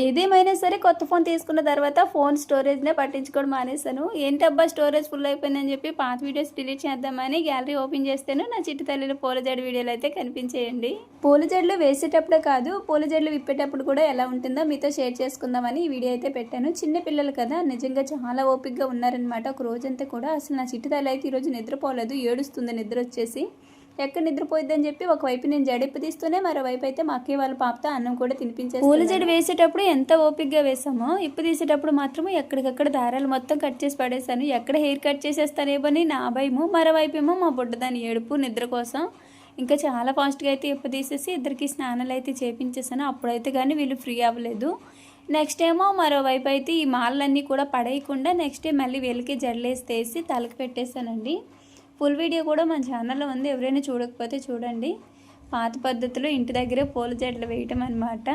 ఏదేమైనా సరే కొత్త ఫోన్ తీసుకున్న తర్వాత ఫోన్ స్టోరేజ్నే పట్టించుకోవడం మానేశాను. ఏంటబ్బా స్టోరేజ్ ఫుల్ అయిపోయిందని చెప్పి పాత వీడియోస్ డిలీట్ చేద్దామని గ్యాలరీ ఓపెన్ చేస్తాను నా చిట్టి తల్లిలో పూల వీడియోలు అయితే కనిపించేయండి. పూల జడ్లు వేసేటప్పుడే కాదు పూల జడలు విప్పేటప్పుడు కూడా ఎలా ఉంటుందో మీతో షేర్ చేసుకుందామని ఈ వీడియో అయితే పెట్టాను. చిన్న పిల్లలు కదా నిజంగా చాలా ఓపికగా ఉన్నారనమాట ఒక రోజంతా కూడా అసలు నా చిట్టి తల్లి అయితే ఈరోజు నిద్రపోలేదు ఏడుస్తుంది నిద్ర వచ్చేసి. ఎక్కడ నిద్రపోయిద్దని చెప్పి ఒకవైపు నేను జడెప్పు తీస్తూనే మరోవైపు అయితే మా అక్కయ్య వాళ్ళ పాపతో అన్నం కూడా తినిపించేది పూల జడ వేసేటప్పుడు ఎంత ఓపిక్గా వేసామో ఇప్పు తీసేటప్పుడు మాత్రం ఎక్కడికక్కడ దారాలు మొత్తం కట్ చేసి పడేసాను ఎక్కడ హెయిర్ కట్ చేసేస్తానేమని నా భయము. మరోవైపు ఏమో మా బుడ్డదాని ఏడుపు నిద్ర కోసం ఇంకా చాలా ఫాస్ట్గా అయితే ఇప్పు తీసేసి ఇద్దరికి స్నానాలు అయితే చేపించేసాను అప్పుడైతే కానీ వీళ్ళు ఫ్రీ అవ్వలేదు. నెక్స్ట్ ఏమో మరోవైపు అయితే ఈ మాలన్నీ కూడా పడేయకుండా నెక్స్ట్ డే మళ్ళీ వీళ్ళకి జడలేసి తీసి తలకి పెట్టేశానండి. ఫుల్ వీడియో కూడా మన ఛానల్లో ఉంది. ఎవరైనా చూడకపోతే చూడండి. పాత పద్ధతిలో ఇంటి దగ్గరే పూల చెట్లు వేయటం అనమాట